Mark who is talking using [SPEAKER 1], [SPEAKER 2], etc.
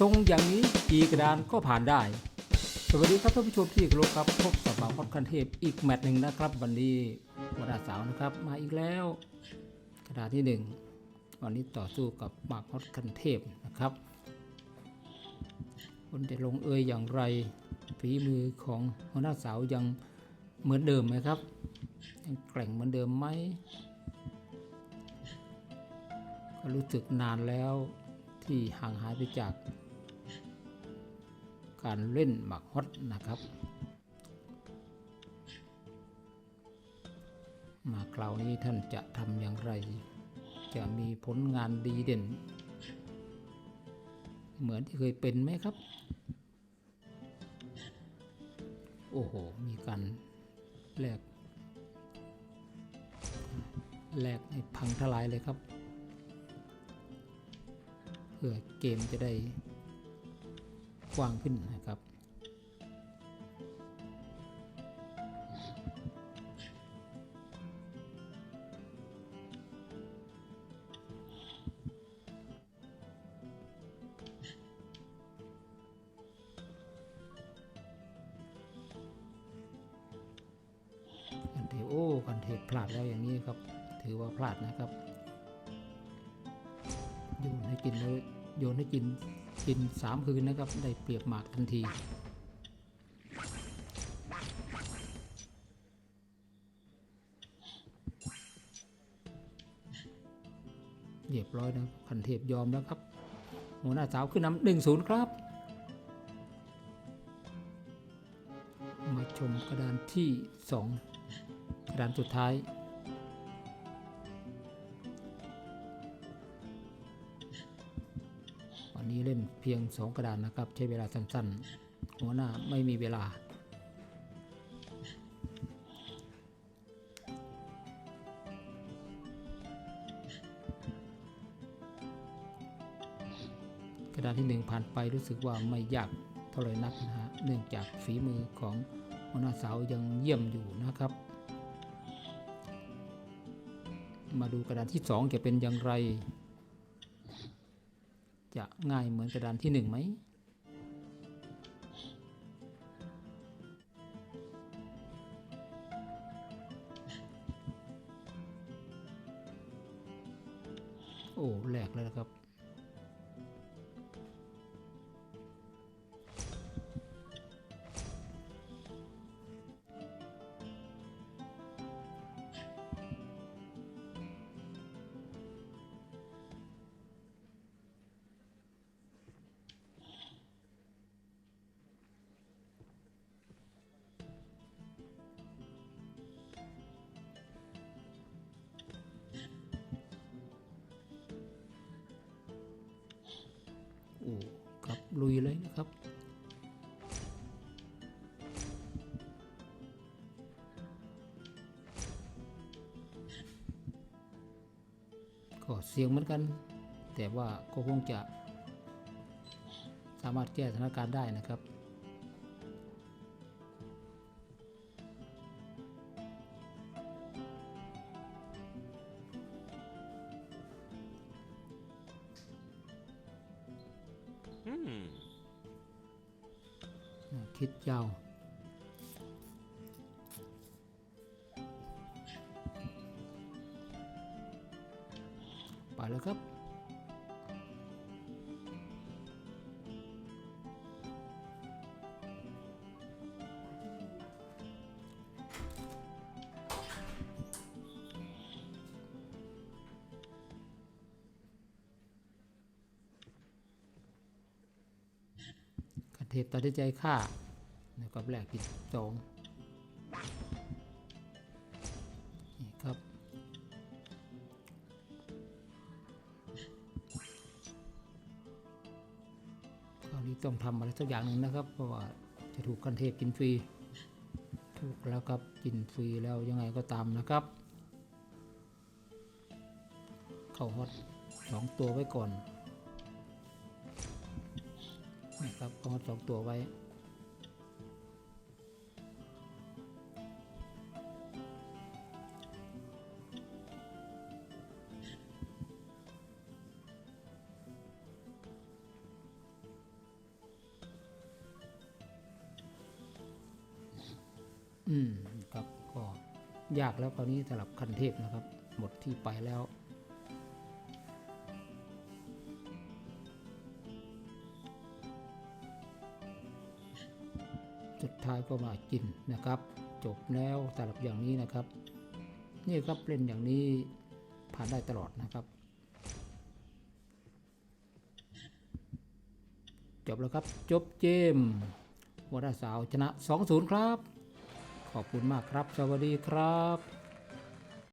[SPEAKER 1] ทรงอย่างนี้กี่กระดานก็ผ่านได้ สวัสดีครับท่านผู้ชมที่เคารพครับพบกับบ่าวพอดคันเทพอีกแมตช์หนึ่งนะครับ วันนี้วันอาสาวนะครับมาอีกแล้ว กระดานที่หนึ่งวันนี้ต่อสู้กับหมากฮอดคันเทพนะครับคนจะลงเอยอย่างไรฝีมือของหัวหน้าสาวยังเหมือนเดิมไหมครับยังแกร่งเหมือนเดิมไหมก็รู้สึกนานแล้วที่ห่างหายไปจาก การเล่นหมากฮอตนะครับ มาคราวนี้ท่านจะทำอย่างไร จะมีผลงานดีเด่น เหมือนที่เคยเป็นไหมครับ โอ้โห มีการแลกแลกให้พังทลายเลยครับ เพื่อเกมจะได้ กว้างขึ้นนะครับ กันเทโอ้กันเทพลาดแล้วอย่างนี้ครับ ถือว่าพลาดนะครับ โยนให้กินเลยโยนให้กิน กินสามคืนนะครับ ได้เปรียบหมากทันที เรียบร้อยนะคันเทพยอมแล้วครับ หัวหน้าสาวขึ้นนำหนึ่งศูนย์ครับ มาชมกระดานที่สองกระดานสุดท้าย นี้เล่นเพียงสองกระดานนะครับ ใช้เวลาสั้นๆ หัวหน้าไม่มีเวลา กระดานที่หนึ่งผ่านไปรู้สึกว่าไม่ยากเท่าไรนักนะฮะเนื่องจากฝีมือของหัวหน้าสาวยังเยี่ยมอยู่นะครับ มาดูกระดานที่สองจะเป็นอย่างไร จะง่ายเหมือนกระดานที่หนึ่งไหม โอ้แหลกแล้วนะครับ ลุยเลยนะครับ ก็เสียงเหมือนกัน แต่ว่าก็คงจะสามารถแก้สถานการณ์ได้นะครับ คิดยาวไปแล้วครับ เทพตัดสินใจฆ่าแล้วก็แลกผิดสองนี่ครับคราวนี้ต้องทำอะไรสักอย่างหนึ่งนะครับ เพราะว่าจะถูกกันเทพกินฟรี ถูกแล้วครับกินฟรีแล้วยังไงก็ตามนะครับ เข้าฮอตสองตัวไว้ก่อน นะครับเอาสองตัวไว้อืมครับก็ยากแล้วคราวนี้สำหรับคันเทพนะครับ หมดที่ไปแล้ว สุดท้ายก็มากินนะครับ จบแล้วสำหรับอย่างนี้นะครับ นี่ครับเล่นอย่างนี้ผ่านได้ตลอดนะครับ จบแล้วครับจบเจมวัดสาวชนะ 2-0 ครับ ขอบคุณมากครับ สวัสดีครับ